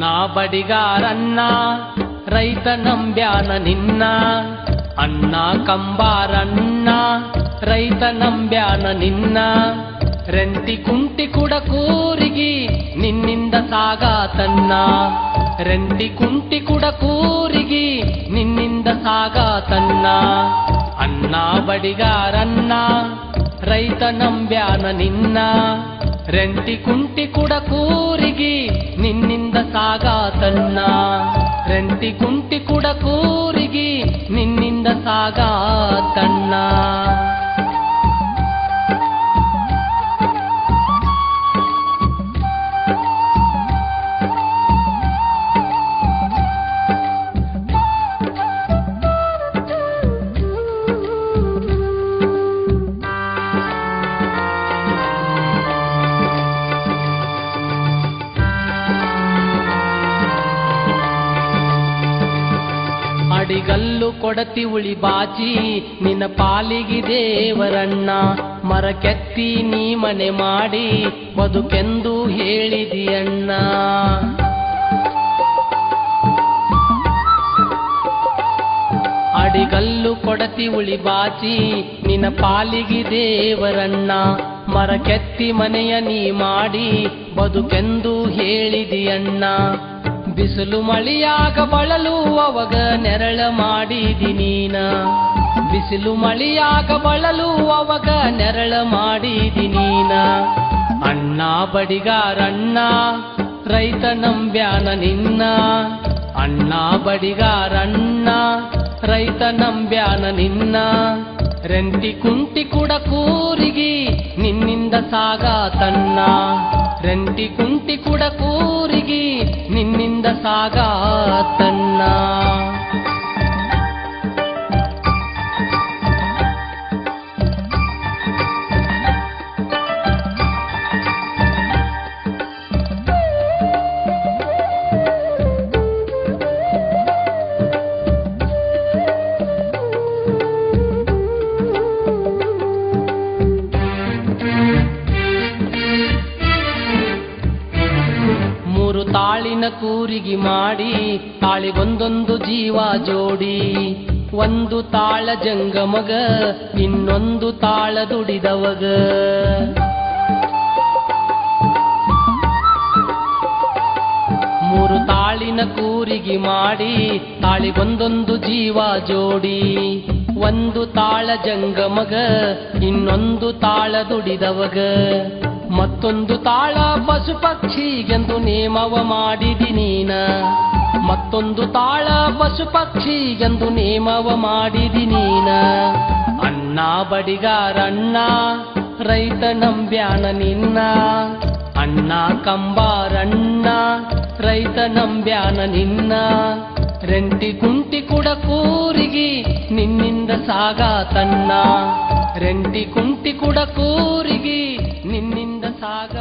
ಅನ್ನ ಬಡಿಗಾರನ್ನ, ರೈತ ನಂಬ್ಯಾನ ನಿನ್ನ. ಅಣ್ಣ ಕಂಬಾರಣ್ಣ, ರೈತ ನಂಬ್ಯಾನ ನಿನ್ನ. ರೆಂಟಿ ಕುಂಟಿ ಕೂಡ ಕೂರಿಗಿ ನಿನ್ನಿಂದ ಸಾಗಾತನ್ನ ರೆಂಟಿ ಕುಂಟಿ ಕೂಡ ಕೂರಿಗಿ ನಿನ್ನಿಂದ ಸಾಗಾತನ್ನ ಅಣ್ಣ ಬಡಿಗಾರನ್ನ, ರೈತ ನಂಬ್ಯಾನ ನಿನ್ನ. ರೆಂಟಿ ಕುಂಟಿ ಕುಡ ಕೂರಿಗಿ ನಿನ್ನಿಂದ ಸಾಗಾತನ್ನ ರೆಂಟಿ ಕುಂಟಿ ಕುಡ ಕೂರಿಗಿ ನಿನ್ನಿಂದ ಸಾಗಾತನ್ನ ಅಡಿಗಲ್ಲು ಕೊಡತಿ ಉಳಿ ಬಾಚಿ, ನಿನ್ನ ಪಾಲಿಗೆ ದೇವರಣ್ಣ, ಮರ ಕೆತ್ತಿ ನೀ ಮನೆ ಮಾಡಿ, ಬದುಕೆಂದು ಹೇಳಿದಿಯಣ್ಣ. ಅಡಿಗಲ್ಲು ಕೊಡತಿ ಉಳಿ ಬಾಚಿ, ನಿನ್ನ ಪಾಲಿಗೆ ದೇವರಣ್ಣ, ಮರ ಕೆತ್ತಿ ಮನೆಯ ನೀ ಮಾಡಿ, ಬದುಕೆಂದು ಹೇಳಿದಿಯಣ್ಣ. ಬಿಸಿಲು ಮಳಿಯಾಗ ಬಳಲು ಅವಾಗ ನೆರಳ ಮಾಡಿದಿ ನೀನ ಬಿಸಿಲು ಮಳಿಯಾಗ ಬಳಲು ಅವಾಗ ನೆರಳ ಮಾಡಿದಿ ನೀನ ಅಣ್ಣ ಬಡಿಗಾರಣ್ಣ, ರೈತ ನಂಬ್ಯಾನ ನಿನ್ನ. ಅಣ್ಣ ಬಡಿಗಾರಣ್ಣ, ರೈತ ನಂಬ್ಯಾನ ನಿನ್ನ. ರೆಂಟಿ ಕುಂಟಿ ಕೂಡ ಕೂರಿಗಿ ನಿನ್ನಿಂದ ಸಾಗ ತನ್ನ. ರೆಂಟಿ ಕುಂಟಿ ಕೂಡ ಕೂರಿಗಿ ನಿನ್ನಿಂದ ಸಾಗಾತನ್ನ ಮೂರು ತಾಳಿನ ಕೂರಿಗಿ ಮಾಡಿ ತಾಳಿಗೊಂದೊಂದು ಜೀವ ಜೋಡಿ. ಒಂದು ತಾಳ ಜಂಗಮಗ ಇನ್ನೊಂದು ತಾಳ ದುಡಿದವಗ ಮೂರು ತಾಳಿನ ಕೂರಿಗಿ ಮಾಡಿ ತಾಳಿಗೊಂದೊಂದು ಜೀವ ಜೋಡಿ. ಒಂದು ತಾಳ ಜಂಗಮಗ ಇನ್ನೊಂದು ತಾಳ ದುಡಿದವಗ ಮತ್ತೊಂದು ತಾಳ ಪಶು ಪಕ್ಷಿಗೆಂದು ನೇಮವ ಮಾಡಿದಿ ನೀನ. ಮತ್ತೊಂದು ತಾಳ ಪಶು ಪಕ್ಷಿಗೆಂದು ನೇಮವ ಮಾಡಿದಿ ನೀನ. ಅಣ್ಣ ಬಡಿಗಾರಣ್ಣ ರೈತ ನಂಬ್ಯಾನ ನಿನ್ನ. ಅಣ್ಣ ಕಂಬಾರಣ್ಣ ರೈತ ನಂಬ್ಯಾನ ನಿನ್ನ. ರೆಂಟಿ ಕುಂಟಿ ಕುಡ ಕೂರಿಗಿ ನಿನ್ನಿಂದ ಸಾಗಾತನ್ನ ರೆಂಟಿ ಕುಂಟಿ ಕುಡ ಕೂರಿಗಿ ನಿನ್ನಿಂದ ಸಾಗ